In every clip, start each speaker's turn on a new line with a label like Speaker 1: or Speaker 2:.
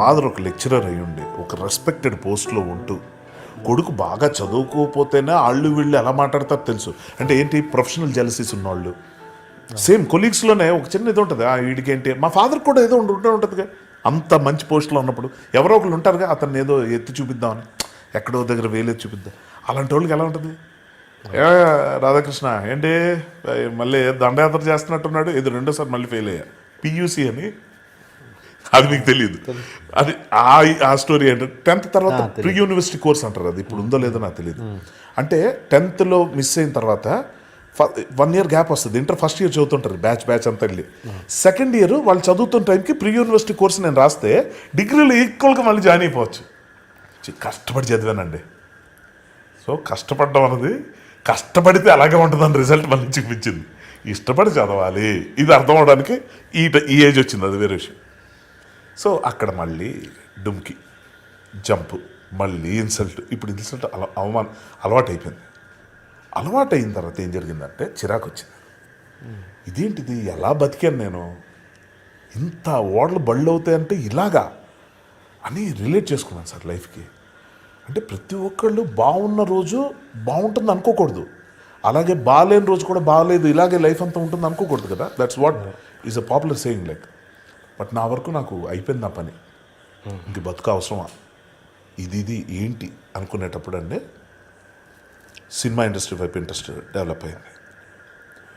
Speaker 1: Father ఒక lecturer అయ్యుండే ఒక respected పోస్ట్లో ఉంటూ కొడుకు బాగా చదువుకోకపోతేనే వాళ్ళు వీళ్ళు ఎలా మాట్లాడతారో తెలుసు. అంటే ఏంటి? ప్రొఫెషనల్ జెలసీస్ ఉన్నవాళ్ళు సేమ్ కొలీగ్స్లోనే ఒక చిన్న ఇది ఉంటుంది. ఆ వీడికి ఏంటి? మా ఫాదర్ కూడా ఏదో ఉంటుంటే ఉంటుందిగా. అంత మంచి పోస్ట్లో ఉన్నప్పుడు ఎవరో ఒకళ్ళు ఉంటారుగా అతన్ని ఏదో ఎత్తి చూపిద్దామని. ఎక్కడో దగ్గర వేలేది చూపిద్దాం. అలాంటి వాళ్ళకి ఎలా ఉంటుంది? ఏ రాధాకృష్ణ ఏంటి? మళ్ళీ దండయాత్ర చేస్తున్నట్టున్నాడు. ఇది రెండోసారి మళ్ళీ ఫెయిల్ అయ్యా. పియూసి అని అది మీకు తెలియదు అది ఆ ఆ స్టోరీ ఏంటంటే టెన్త్ తర్వాత ప్రీ యూనివర్సిటీ కోర్స్ అంటారు అది. ఇప్పుడు ఉందో లేదో నాకు తెలియదు అంటే టెన్త్లో మిస్ అయిన తర్వాత వన్ ఇయర్ గ్యాప్ వస్తుంది. ఇంటర్ ఫస్ట్ ఇయర్ చదువుతుంటారు. బ్యాచ్ బ్యాచ్ అంతా వెళ్ళి. సెకండ్ ఇయర్ వాళ్ళు చదువుతున్న టైంకి ప్రీ యూనివర్సిటీ కోర్స్ నేను రాస్తే డిగ్రీలో ఈక్వల్గా మళ్ళీ జాయిన్ అయిపోవచ్చు. కష్టపడి చదివానండి. సో కష్టపడడం అన్నది కష్టపడితే అలాగే ఉంటుందని రిజల్ట్ మళ్ళీ చూపించింది. ఇష్టపడి చదవాలి. ఇది అర్థం అవడానికి ఈ ఈ ఏజ్ వచ్చింది. అది వేరే విషయం. సో అక్కడ మళ్ళీ డుమ్కి జంప్ మళ్ళీ ఇన్సల్ట్. ఇప్పుడు ఇన్సల్ట్ అల అవమానం అలవాటు అయిపోయింది అలవాటు అయిన తర్వాత ఏం జరిగిందంటే చిరాకు వచ్చింది ఇదేంటిది ఎలా బతికాను నేను? ఇంత ఓడలు బళ్ళు అవుతాయంటే ఇలాగా అని రిలేట్ చేసుకున్నాను సార్ లైఫ్కి. అంటే ప్రతి ఒక్కళ్ళు బాగున్న రోజు బాగుంటుంది అనుకోకూడదు. అలాగే బాగాలేని రోజు కూడా బాగాలేదు ఇలాగే లైఫ్ అంతా ఉంటుంది అనుకోకూడదు కదా. That's what is a popular saying like but నా వరకు నాకు అయిపోయింది నా పని. ఇంక బతుకు అవసరమా? ఇది ఇది ఏంటి అనుకునేటప్పుడు అండి సినిమా ఇండస్ట్రీ వైపు ఇంట్రెస్ట్ డెవలప్ అయింది.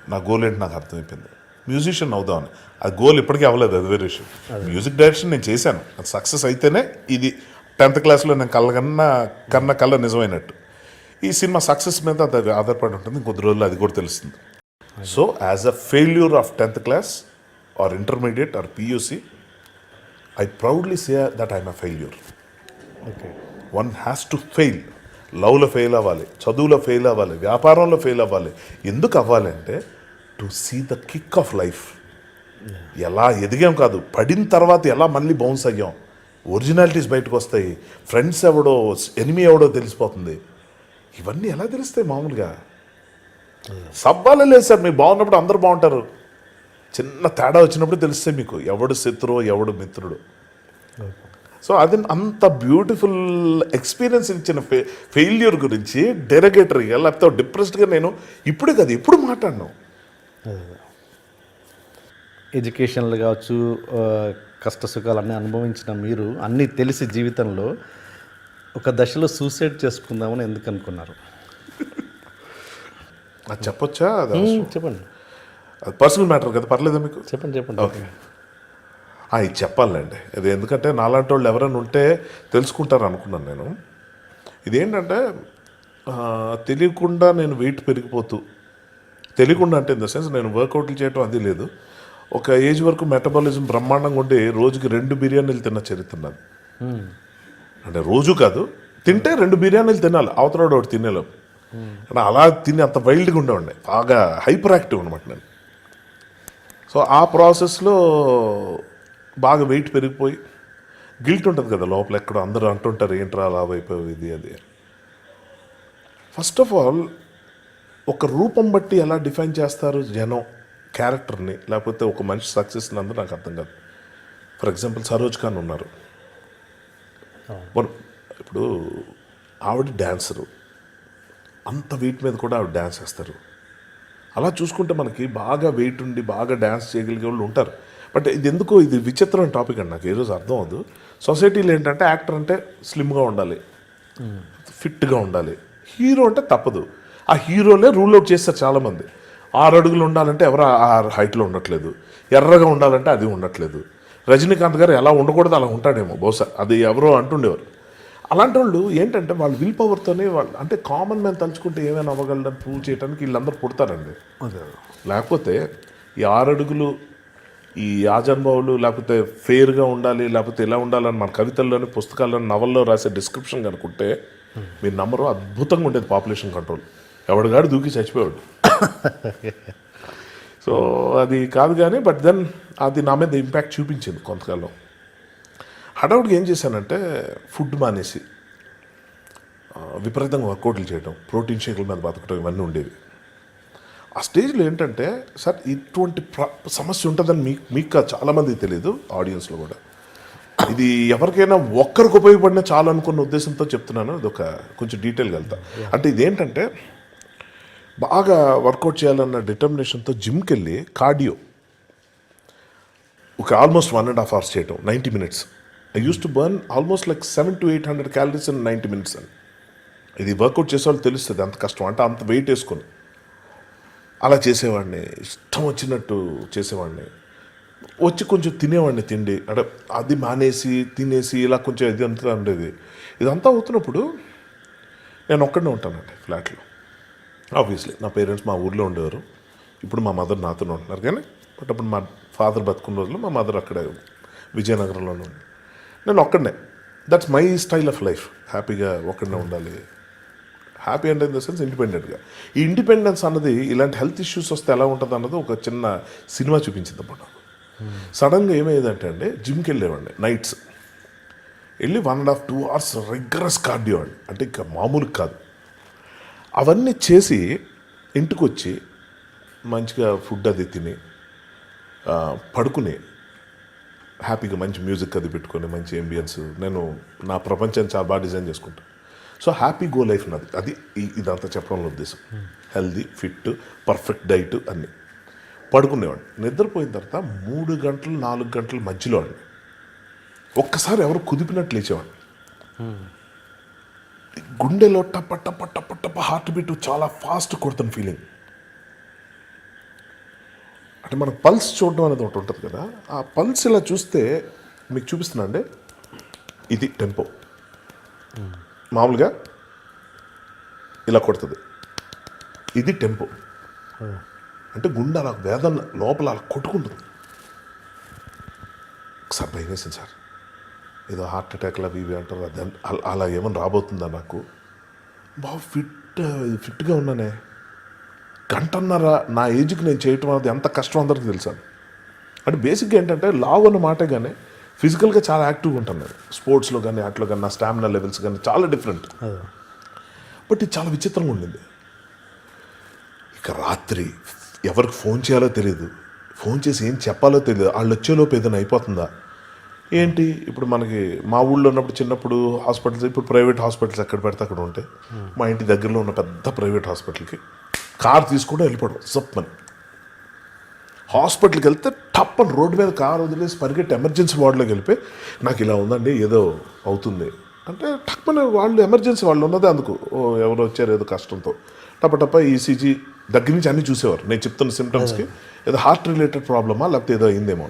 Speaker 1: నా గోల్ ఏంటి నాకు అర్థమైపోయింది. మ్యూజిషియన్ అవుదామని. అది గోల్ ఇప్పటికీ అవ్వలేదు అది వేరే విషయం. మ్యూజిక్ డైరెక్షన్ నేను చేశాను. అది సక్సెస్ అయితేనే ఇది టెన్త్ క్లాస్లో నేను కళ్ళ కన్నా కన్న కళ్ళ నిజమైనట్టు. ఈ సినిమా సక్సెస్ మీద అది ఆధారపడి ఉంటుంది ఇంకొద్ది రోజులు అది కూడా తెలుస్తుంది. So as a failure of tenth class or intermediate or PUC I proudly say that I'm a failure
Speaker 2: okay
Speaker 1: one has to fail లవ్లో ఫెయిల్ అవ్వాలి చదువులో ఫెయిల్ అవ్వాలి వ్యాపారంలో ఫెయిల్ అవ్వాలి. ఎందుకు అవ్వాలి అంటే to see the kick of life ఎలా ఎదిగాం కాదు పడిన తర్వాత ఎలా మళ్ళీ బౌన్స్ అయ్యాం. ఒరిజినాలిటీస్ బయటకు వస్తాయి. ఫ్రెండ్స్ ఎవడో ఎనిమి ఎవడో తెలిసిపోతుంది. ఇవన్నీ ఎలా తెలుస్తాయి మామూలుగా? సబ్బాలే లేదు సార్ మీరు బాగున్నప్పుడు అందరూ బాగుంటారు. చిన్న తేడా వచ్చినప్పుడు తెలుస్తాయి మీకు. ఎవడు శత్రువు ఎవడు మిత్రుడు. సో అది అంత బ్యూటిఫుల్ ఎక్స్పీరియన్స్ ఇచ్చిన ఫె ఫెయిల్యూర్ గురించి డెరగేటరీగా లేకపోతే డిప్రెస్డ్గా నేను ఇప్పుడే కదా ఇప్పుడు మాట్లాడినాం.
Speaker 2: ఎడ్యుకేషన్లు కావచ్చు కష్ట సుఖాలు అన్నీ అనుభవించిన మీరు అన్నీ తెలిసి జీవితంలో ఒక దశలో సూసైడ్ చేసుకుందామని ఎందుకు అనుకున్నారు?
Speaker 1: అది చెప్పొచ్చా?
Speaker 2: చెప్పండి.
Speaker 1: అది పర్సనల్ మ్యాటర్ కదా పర్లేదా మీకు?
Speaker 2: చెప్పండి చెప్పండి.
Speaker 1: ఓకే. ఇది చెప్పాలండి. ఇది ఎందుకంటే నాలాంటి వాళ్ళు ఎవరైనా ఉంటే తెలుసుకుంటారు అనుకున్నాను నేను. ఇదేంటంటే తెలియకుండా నేను వెయిట్ పెరిగిపోతూ తెలియకుండా అంటే ఇన్ ద సెన్స్ నేను వర్కౌట్లు చేయటం అది లేదు. ఒక ఏజ్ వరకు మెటబాలిజం బ్రహ్మాండంగా ఉండి రోజుకి రెండు బిర్యానీలు తిన్న చరిత్ర నాది. అంటే రోజు కాదు తింటే రెండు బిర్యానీలు తినాలి. అవతలవాడు ఒకటి తినేలో అంటే అలా తిని అంత వైల్డ్గా ఉండేవాడిని. బాగా హైపర్ యాక్టివ్ అనమాట నేను. సో ఆ ప్రాసెస్లో బాగా వెయిట్ పెరిగిపోయి గిల్ట్ ఉంటుంది కదా లోపల ఎక్కడో అందరూ అంటుంటారు ఏంట్రా అలా ఇది అది. ఫస్ట్ ఆఫ్ ఆల్ ఒక రూపం బట్టి ఎలా డిఫైన్ చేస్తారు జనం క్యారెక్టర్ని లేకపోతే ఒక మనిషి సక్సెస్ని అందరూ నాకు అర్థం కాదు. ఫర్ ఎగ్జాంపుల్ సరోజ్ ఖాన్ ఉన్నారు. ఇప్పుడు ఆవిడ డ్యాన్సరు అంత వెయిట్ మీద కూడా ఆవిడ డ్యాన్స్ చేస్తారు. అలా చూసుకుంటే మనకి బాగా వెయిట్ ఉండి బాగా డ్యాన్స్ చేయగలిగే వాళ్ళు ఉంటారు. బట్ ఇది ఎందుకో ఇది విచిత్రమైన టాపిక్ అండి. నాకు ఈరోజు అర్థం అవ్వదు. సొసైటీలో ఏంటంటే యాక్టర్ అంటే స్లిమ్గా ఉండాలి. ఫిట్గా ఉండాలి. హీరో అంటే తప్పదు. ఆ హీరోలే రూల్ అవుట్ చేస్తారు చాలామంది. ఆరు అడుగులు ఉండాలంటే ఎవరు ఆ హైట్లో ఉండట్లేదు. ఎర్రగా ఉండాలంటే అది ఉండట్లేదు. రజనీకాంత్ గారు ఎలా ఉండకూడదు అలా ఉంటాడేమో బహుశా. అది ఎవరో అంటుండేవారు. అలాంటి వాళ్ళు ఏంటంటే వాళ్ళు విల్ పవర్తోనే వాళ్ళు అంటే కామన్ మ్యాన్ తలుచుకుంటే ఏమైనా అవ్వగలరని ప్రూవ్ చేయడానికి వీళ్ళందరూ పుడతారండి. లేకపోతే ఈ ఆరు అడుగులు ఈ ఆజన్బావులు లేకపోతే ఫెయిర్గా ఉండాలి లేకపోతే ఎలా ఉండాలని మన కవితల్లోని పుస్తకాల్లోని నవల్లో రాసే డిస్క్రిప్షన్ కనుకుంటే మీరు నమ్మరు అద్భుతంగా ఉండేది పాపులేషన్ కంట్రోల్ ఎవడిగాడు దూకి చచ్చిపోయాడు సో అది కాదు కానీ బట్ దెన్ అది నా మీద ఇంపాక్ట్ చూపించింది కొంతకాలం. హడావుడికి ఏం చేశానంటే ఫుడ్ మానేసి విపరీతంగా వర్కౌట్లు చేయడం ప్రోటీన్ షేకుల మీద బతకడం ఇవన్నీ ఉండేవి. ఆ స్టేజ్లో ఏంటంటే సార్ ఇటువంటి ప్ర సమస్య ఉంటుందని మీకు మీకు కాదు చాలామందికి తెలియదు ఆడియన్స్లో కూడా. ఇది ఎవరికైనా ఒక్కరికి ఉపయోగపడినా చాలు అనుకున్న ఉద్దేశంతో చెప్తున్నాను ఇది ఒక కొంచెం డీటెయిల్గా వెళ్తా. అంటే ఇదేంటంటే బాగా వర్కౌట్ చేయాలన్న డిటర్మినేషన్తో జిమ్కి వెళ్ళి కార్డియో ఒక almost one and half hours చేయటం ninety minutes. I use to burn almost like seven to eight hundred calories in ninety minutes అని ఇది వర్కౌట్ చేసే వాళ్ళు తెలుస్తుంది అంత కష్టం. అంటే అంత వెయిట్ వేసుకొని. అలా చేసేవాడిని ఇష్టం వచ్చినట్టు చేసేవాడిని. వచ్చి కొంచెం తినేవాడిని తిండి. అంటే అది మానేసి తినేసి ఇలా కొంచెం ఇది అంతా ఉండేది. ఇదంతా అవుతున్నప్పుడు నేను ఒక్కడనే ఉంటానండి ఫ్లాట్లో. ఆబ్వియస్లీ నా పేరెంట్స్ మా ఊర్లో ఉండేవారు. ఇప్పుడు మా మదర్ నాతోనే ఉంటున్నారు కానీ బట్ అప్పుడు మా ఫాదర్ బతుకున్న రోజులు మా మదర్ అక్కడే విజయనగరంలోనే ఉంది నేను ఒక్కడనే. That's my style of life హ్యాపీగా ఒక్కడనే ఉండాలి. హ్యాపీ అంటే ఇన్ ద సెన్స్ ఇండిపెండెంట్గా ఈ ఇండిపెండెన్స్ అన్నది ఇలాంటి హెల్త్ ఇష్యూస్ వస్తే ఎలా ఉంటుంది అన్నది ఒక చిన్న సినిమా చూపించింది అప్పుడు నాకు. సడన్గా ఏమయ్యేదంటే అండి జిమ్కి వెళ్ళేవాడిని నైట్స్ వెళ్ళి one and half two hours regulars cardio అండి. అంటే ఇంకా మామూలు కాదు. అవన్నీ చేసి ఇంటికి వచ్చి మంచిగా ఫుడ్ అది తిని పడుకుని హ్యాపీగా మంచి మ్యూజిక్ అది పెట్టుకొని మంచి ఎంబియన్స్ నేను నా ప్రపంచాన్ని చాలా బాగా డిజైన్ చేసుకుంటాను సో హ్యాపీ గో లైఫ్ నాది. అది ఇదంతా చెప్పడంలో ఉద్దేశం. హెల్దీ ఫిట్ పర్ఫెక్ట్ డైట్ అన్నీ. పడుకునేవాడిని. నిద్రపోయిన తర్వాత మూడు గంటలు నాలుగు గంటల మధ్యలో అండి ఒక్కసారి ఎవరు కుదిపినట్లు లేచేవాడిని. గుండెలో టప్ప టప్ప టప్ప టప్ప హార్ట్ బీట్ చాలా ఫాస్ట్ కొడుతున్న ఫీలింగ్ అంటే మనకు పల్స్ చూడడం అనేది ఒకటి ఉంటుంది కదా. ఆ పల్స్ ఇలా చూస్తే మీకు చూపిస్తున్నా అండి. ఇది టెంపో. మామూలుగా ఇలా కొడుతుంది. ఇది టెంపో. అంటే గుండె అలా వేదన లోపల అలా కొట్టుకుంటుంది. ఒకసారి భయం వేసింది సార్. ఏదో హార్ట్ అటాక్లు అవి ఇవి అంటారు. అది అలా- అలా ఏమైనా రాబోతుందా నాకు? బాగా ఫిట్ ఫిట్గా ఉన్నానే. గంటన్నర నా ఏజ్కి నేను చేయటం అనేది ఎంత కష్టం అందరికీ తెలుసా? అంటే బేసిక్గా ఏంటంటే లావ్ అన్న మాట కానీ ఫిజికల్గా చాలా యాక్టివ్గా ఉంటాను నేను స్పోర్ట్స్లో కానీ అట్లో కానీ నా స్టామినా లెవెల్స్ కానీ చాలా డిఫరెంట్ బట్ ఇది చాలా విచిత్రంగా ఉండింది. ఇక రాత్రి ఎవరికి ఫోన్ చేయాలో తెలియదు ఫోన్ చేసి ఏం చెప్పాలో తెలియదు వాళ్ళు వచ్చేలోపు ఏదైనా అయిపోతుందా? ఏంటి? ఇప్పుడు మనకి మా ఊళ్ళో ఉన్నప్పుడు చిన్నప్పుడు హాస్పిటల్స్ ఇప్పుడు ప్రైవేట్ హాస్పిటల్స్ ఎక్కడ పెడితే అక్కడ ఉంటాయి మా ఇంటి దగ్గరలో ఉన్న పెద్ద ప్రైవేట్ హాస్పిటల్కి కార్ తీసుకుంటూ వెళ్ళిపోవడం. సప్పని హాస్పిటల్కి వెళ్తే టప్ అని రోడ్డు మీద కార్ వదిలేసి పరిగెట్టి ఎమర్జెన్సీ వార్డులోకి వెళ్ళిపోయి నాకు ఇలా ఉందండి ఏదో అవుతుంది. అంటే టక్మని వాళ్ళు ఎమర్జెన్సీ వాళ్ళు ఉన్నదే అందుకు. ఓ ఎవరు వచ్చారు ఏదో కష్టంతో. టప్ప టప్ప ఈసీజీ దగ్గర నుంచి అన్నీ చూసేవారు. నేను చెప్తున్న సిమ్టమ్స్కి ఏదో హార్ట్ రిలేటెడ్ ప్రాబ్లమా లేకపోతే ఏదో అయిందేమో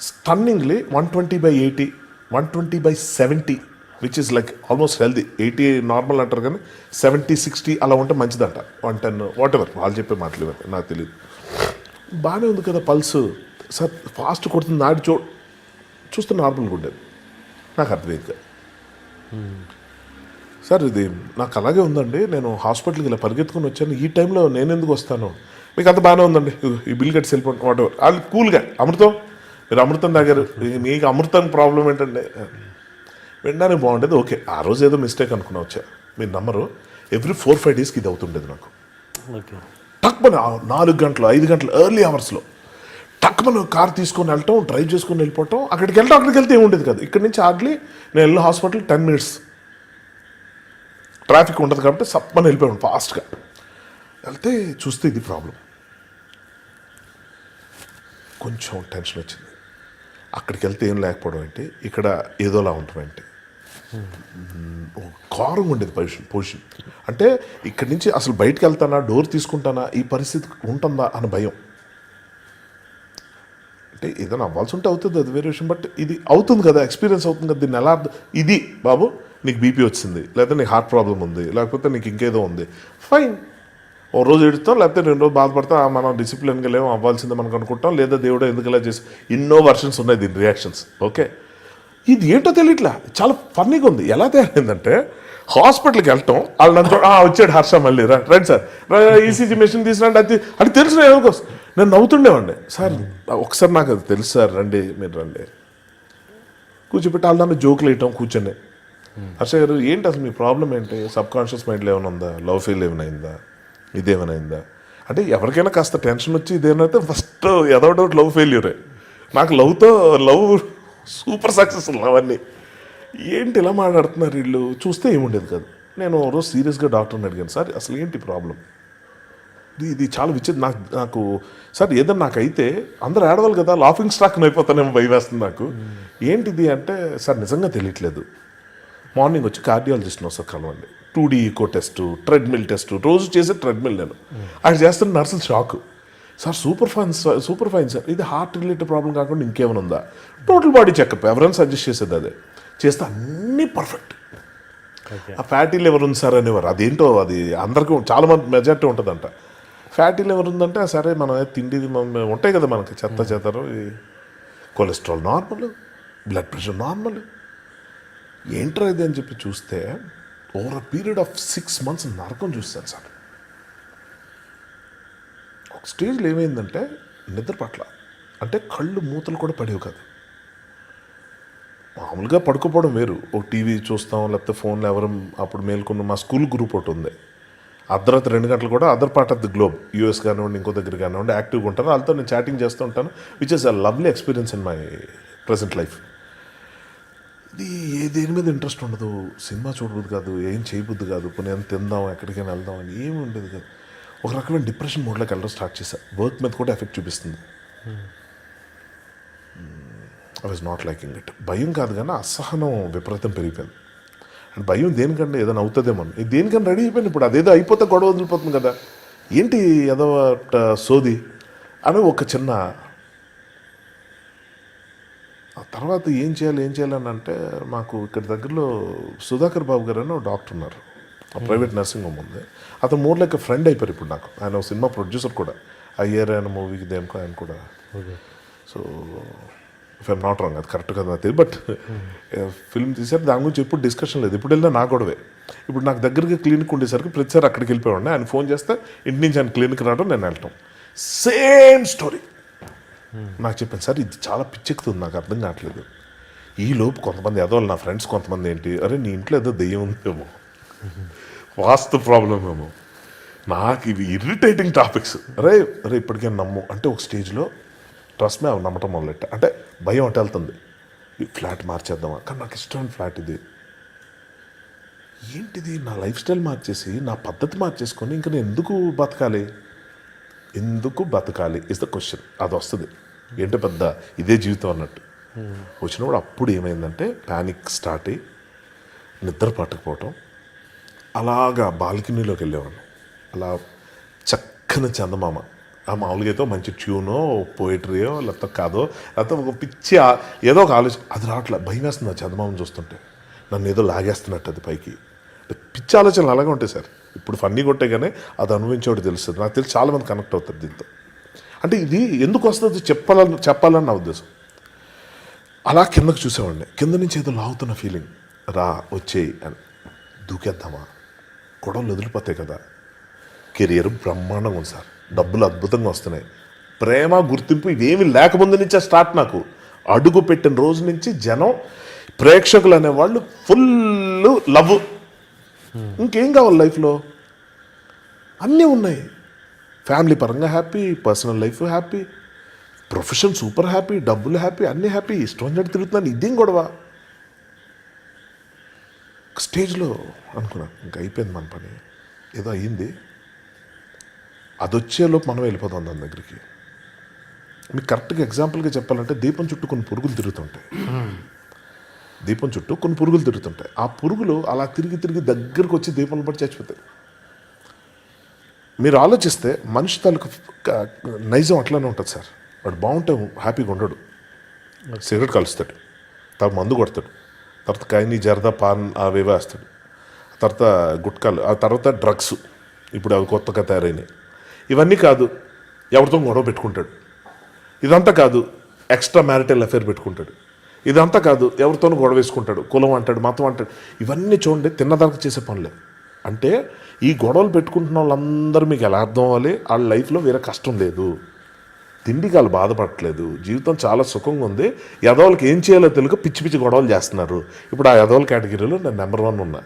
Speaker 1: stunningly one twenty by eighty one twenty by seventy which is like almost healthy eighty normal అంటారు కానీ సెవెంటీ సిక్స్టీ అలా ఉంటే మంచిదంట. వన్ టెన్ వాట్ ఎవర్ వాళ్ళు చెప్పే మాటలు నాకు తెలియదు బాగానే ఉంది కదా పల్స్. సార్ ఫాస్ట్ కొడుతుంది నాటి చూ చూస్తే నార్మల్గా ఉండేది నాకు అర్థమైంది సార్. ఇది నాకు అలాగే ఉందండి. నేను హాస్పిటల్కి ఇలా పరిగెత్తుకుని వచ్చాను. ఈ టైంలో నేను ఎందుకు వస్తాను? మీకు అంత బాగానే ఉందండి. ఈ బిల్ కట్టి సెల్ఫోన్ వాట్ ఎవర్ వాళ్ళు కూల్గా అమృతం? మీరు అమృతం తాగారు. మీకు అమృతం ప్రాబ్లం ఏంటంటే వినడానికి బాగుండేది. ఓకే ఆ రోజు ఏదో మిస్టేక్ అనుకున్నా వచ్చా. మీరు నమ్మరు. ఎవ్రీ ఫోర్ ఫైవ్ డేస్కి ఇది అవుతుండేది నాకు. టక్మని నాలుగు గంటలు ఐదు గంటలు ఎర్లీ అవర్స్లో టక్మని కార్ తీసుకొని వెళ్ళటం డ్రైవ్ చేసుకొని వెళ్ళిపోవటం అక్కడికి వెళ్ళటం అక్కడికి వెళ్తే ఏముండేది కాదు. ఇక్కడి నుంచి హార్డ్లీ నేను వెళ్ళిన హాస్పిటల్ టెన్ మినిట్స్ ట్రాఫిక్ ఉండదు కాబట్టి సప్పని వెళ్ళిపోయాను ఫాస్ట్గా వెళ్తే చూస్తే ఇది ప్రాబ్లం కొంచెం టెన్షన్ వచ్చింది. అక్కడికి వెళ్తే ఏం లేకపోవడం ఏంటి? ఇక్కడ ఏదోలా ఉండడం ఏంటి? కారం ఉండేది పొజిషన్ పొజిషన్ అంటే ఇక్కడి నుంచి అసలు బయటకు వెళ్తానా డోర్ తీసుకుంటానా ఈ పరిస్థితి ఉంటుందా అని భయం. అంటే ఏదైనా అవ్వాల్సి ఉంటే అవుతుంది అది వేరే విషయం. బట్ ఇది అవుతుంది కదా ఎక్స్పీరియన్స్ అవుతుంది కదా దీన్ని ఎలా ఇది బాబు నీకు బీపీ వచ్చింది లేకపోతే నీకు హార్ట్ ప్రాబ్లం ఉంది లేకపోతే నీకు ఇంకేదో ఉంది. ఫైన్. ఓ రోజు ఎడుతాం లేకపోతే రెండు రోజులు బాధపడతాం ఆ, మనం డిసిప్లిన్గా లేము అవ్వాల్సిందే మనకు అనుకుంటాం లేదా దేవుడు ఎందుకు ఇలా చేసి ఎన్నో వర్షన్స్ ఉన్నాయి దీని రియాక్షన్స్ ఓకే? ఇది ఏంటో తెలియట్లా చాలా ఫన్నీగా ఉంది. ఎలా తయారైందంటే హాస్పిటల్కి వెళ్ళటం వాళ్ళు నన్ను వచ్చాడు హర్ష మళ్ళీ. రండి సార్. ఈసీజీ మెషిన్ తీసుకురండి అది అది తెలుసు నేను నేను నవ్వుతుండేవాడిని. సార్ ఒకసారి నాకు అది తెలుసు సార్ రండి మీరు రండి. కూర్చోబెట్టి వాళ్ళు నన్ను జోకులు వేయటం కూర్చొని. హర్ష గారు ఏంటి అసలు మీ ప్రాబ్లం ఏంటి? సబ్ కాన్షియస్ మైండ్లో ఏమైనా ఉందా? లవ్ ఫెయిల్ ఏమైనా అయిందా? ఇదేమైనా అయిందా? అంటే ఎవరికైనా కాస్త టెన్షన్ వచ్చి ఇదేమైతే ఫస్ట్ ఏదో డౌట్ లవ్ ఫెయిల్యూరే. నాకు లవ్తో లవ్ సూపర్ సక్సెస్ అవన్నీ. ఏంటి ఇలా మాట్లాడుతున్నారు వీళ్ళు? చూస్తే ఏముండేది కాదు. నేను రోజు సీరియస్గా డాక్టర్ని అడిగాను సార్ అసలు ఏంటి ప్రాబ్లం? ఇది ఇది చాలా విచిత్ర నాకు నాకు సార్ ఏదన్నా నాకు అయితే అందరూ ఆడవాలి కదా లాఫింగ్ స్టాక్ అయిపోతానేమో భయం వేస్తుంది నాకు. ఏంటిది అంటే సార్ నిజంగా తెలియట్లేదు. మార్నింగ్ వచ్చి కార్డియాలజిస్ట్ని వస్తారు కలవండి. Two D echo test treadmill test రోజు చేసే ట్రెడ్మిల్ నేను. ఆయన చేస్తున్న నర్సులు shock. Sir super fine sir super fine sir ఇది హార్ట్ రిలేటెడ్ ప్రాబ్లం కాకుండా ఇంకేమైనా ఉందా? టోటల్ బాడీ చెకప్ ఎవరైనా సజెస్ట్ చేసేది అదే. చేస్తే అన్నీ పర్ఫెక్ట్ ఆ ఫ్యాటీ లివర్ ఉంది సార్ అనేవారు. అదేంటో అది అందరికీ చాలా మంది మెజార్టీ ఉంటుందంట. ఫ్యాటీ లివర్ ఉందంటే సరే మనం తిండిది మనం ఉంటాయి కదా మనకి చెత్త చెత్తరు ఈ cholesterol normal blood pressure normal ఏంట్రా ఇది అని చెప్పి చూస్తే over a period of six months నరకం చూస్తాను సార్. స్టేజ్లో ఏమైందంటే నిద్ర పట్ల. అంటే కళ్ళు మూతలు కూడా పడేవి కాదు. మామూలుగా పడుకోపోవడం వేరు. ఓ టీవీ చూస్తాం లేకపోతే ఫోన్లో ఎవరు అప్పుడు మేల్కొన్న మా స్కూల్ గ్రూప్ ఒకటి ఉంది. అర్ధరాత్రి రెండు గంటలు కూడా other part of the globe US కానివ్వండి ఇంకో దగ్గర కానివ్వండి యాక్టివ్గా ఉంటాను. వాళ్ళతో నేను చాటింగ్ చేస్తూ ఉంటాను which is a lovely experience in my present life ఇది ఏ దేని మీద ఇంట్రెస్ట్ ఉండదు. సినిమా చూడబుద్ది కాదు ఏం చేయబుద్ది కాదు. కొన్ని తిందాం ఎక్కడికైనా వెళ్దాం అని ఏమి ఉండేది కాదు. ఒక రకమైన డిప్రెషన్ మోడ్లోకి వెళ్ళడం స్టార్ట్ చేశా. వర్క్ మీద కూడా ఎఫెక్ట్ చూపిస్తుంది. I was not liking it భయం కాదు కానీ అసహనం విపరీతం పెరిగిపోయింది. అండ్ భయం దేనికంటే ఏదైనా అవుతుందేమో. అని. దేనికన్నా రెడీ అయిపోయింది ఇప్పుడు. అదేదో అయిపోతే గొడవ వదిలిపోతుంది కదా. ఏంటి ఏదో అట్ట సోది అని ఒక చిన్న ఆ తర్వాత ఏం చేయాలి ఏం చేయాలని అంటే మాకు ఇక్కడ దగ్గరలో సుధాకర్ బాబు గారు అని ఒక డాక్టర్ ఉన్నారు. ఆ ప్రైవేట్ నర్సింగ్ హోమ్ ఉంది. అతను మోర్ లైక్ ఫ్రెండ్ అయిపోయారు ఇప్పుడు నాకు. ఆయన సినిమా ప్రొడ్యూసర్ కూడా. అయ్యారు ఆయన మూవీకి దేనికో ఆయన కూడా. So if I'm not wrong అది కరెక్ట్ కదా నాకు తెలియదు బట్ ఫిల్మ్ తీసారు దాని గురించి ఎప్పుడు డిస్కషన్ లేదు. ఇప్పుడు వెళ్ళినా నా గొడవే. ఇప్పుడు నాకు దగ్గరికి క్లినిక్ ఉండేసరికి ప్రతిసారి అక్కడికి వెళ్ళిపోయాడు ఆయన ఫోన్ చేస్తే ఇంటి నుంచి ఆయన క్లినిక్ రావడం నేను వెళ్ళటం సేమ్ స్టోరీ నాకు చెప్పాను సార్ ఇది చాలా పిచ్చెక్కుతుంది. నాకు అర్థం కావట్లేదు. ఈ లోపు కొంతమంది ఎదవాళ్ళు నా ఫ్రెండ్స్ కొంతమంది ఏంటి? అరే నీ ఇంట్లో ఏదో దెయ్యం ఉందేమో. వాస్తు ప్రాబ్లం ఏమో. నాకు ఇవి ఇరిటేటింగ్ టాపిక్స్ అరే అరే ఇప్పటికే నమ్ము. అంటే ఒక స్టేజ్లో ట్రస్ట్ మే అవి నమ్మటం మొదలెట్ట. అంటే భయం అటు వెళ్తుంది. ఈ ఫ్లాట్ మార్చేద్దామా? కానీ నాకు ఇష్టమైన ఫ్లాట్ ఇది. ఏంటిది? నా లైఫ్ స్టైల్ మార్చేసి నా పద్ధతి మార్చేసుకొని ఇంకా నేను ఎందుకు బతకాలి? ఎందుకు బతకాలి? ఇస్ ద క్వశ్చన్ అది వస్తుంది. ఏంటో పెద్ద? ఇదే జీవితం అన్నట్టు. వచ్చినప్పుడు అప్పుడు ఏమైందంటే ప్యానిక్ స్టార్ట్ అయ్యి నిద్ర పట్టకపోవటం అలాగా బాల్కనీలోకి వెళ్ళేవాడిని. అలా చక్కని చందమామ. ఆ మామూలుగా అయితే మంచి ట్యూనో పోయిటరీయో లేకపోతే కాదో లేకపోతే ఒక పిచ్చి ఏదో ఒక ఆలోచన అది రావట్లే భయం వేస్తుంది ఆ చందమామను చూస్తుంటే. నన్ను ఏదో లాగేస్తున్నట్టు అది పైకి. పిచ్చి ఆలోచనలు అలాగే ఉంటాయి సార్. ఇప్పుడు ఫన్నీ కొట్టే కానీ అది అనుభవించేవాడు తెలుస్తుంది. నాకు తెలిసి చాలామంది కనెక్ట్ అవుతారు దీంతో. అంటే ఇది ఎందుకు వస్తుంది చెప్పాలని చెప్పాలని నా ఉద్దేశం. అలా కిందకు చూసేవాడిని. కింద నుంచి ఏదో లాగుతున్న ఫీలింగ్ రా వచ్చేయి అని. దూకేద్దామా? గొడవలు వదిలిపోతాయి కదా. కెరియర్ బ్రహ్మాండంగా ఉంది సార్. డబ్బులు అద్భుతంగా వస్తున్నాయి. ప్రేమ గుర్తింపు ఇవేమి లేకముందు నుంచే స్టార్ట్ నాకు. అడుగు పెట్టిన రోజు నుంచి జనం ప్రేక్షకులు అనేవాళ్ళు ఫుల్ లవ్. ఇంకేం కావాలి లైఫ్లో? అన్నీ ఉన్నాయి. ఫ్యామిలీ పరంగా happy personal life happy profession super happy డబ్బులు హ్యాపీ అన్నీ హ్యాపీ. ఇష్టం వచ్చినట్టు తిరుగుతున్నాను ఇదేం గొడవ? స్టేజ్లో అనుకున్నా ఇంకా అయిపోయింది మన పని. ఏదో అయ్యింది. అది వచ్చేలోపు మనం వెళ్ళిపోతాం దాని దగ్గరికి. మీకు కరెక్ట్గా ఎగ్జాంపుల్గా చెప్పాలంటే దీపం చుట్టూ కొన్ని పురుగులు తిరుగుతుంటాయి. దీపం చుట్టూ కొన్ని పురుగులు తిరుగుతుంటాయి. ఆ పురుగులు అలా తిరిగి తిరిగి దగ్గరకు వచ్చి దీపంలో పడి చచ్చిపోతాయి. మీరు ఆలోచిస్తే మనిషి తాలూకు నైజం అట్లానే ఉంటుంది సార్. వాడు బాగుంటే హ్యాపీగా ఉండడు. సిగరెట్ కలుస్తాడు. తర్వాత మందు కొడతాడు. తర్వాత కైని జరదా పాన్ అవేవో వేస్తాడు. తర్వాత గుట్కాలు ఆ తర్వాత డ్రగ్స్ ఇప్పుడు అవి కొత్తగా తయారైనాయి. ఇవన్నీ కాదు ఎవరితో గొడవ పెట్టుకుంటాడు. ఇదంతా కాదు ఎక్స్ట్రా మ్యారిటల్ అఫేర్ పెట్టుకుంటాడు. ఇదంతా కాదు ఎవరితోనూ గొడవ వేసుకుంటాడు. కులం అంటాడు మతం అంటాడు. ఇవన్నీ చూడండి తిన్నదానికి చేసే పనులే. అంటే ఈ గొడవలు పెట్టుకుంటున్న వాళ్ళందరూ మీకు ఎలా అర్థం అవ్వాలి? వాళ్ళ లైఫ్లో వేరే కష్టం లేదు. తిండికి వాళ్ళు బాధపడట్లేదు. జీవితం చాలా సుఖంగా ఉంది. యదవులకి ఏం చేయాలో తెలియక పిచ్చి పిచ్చి గొడవలు చేస్తున్నారు. ఇప్పుడు ఆ యదవుల కేటగిరీలో నేను నెంబర్ వన్ ఉన్నా.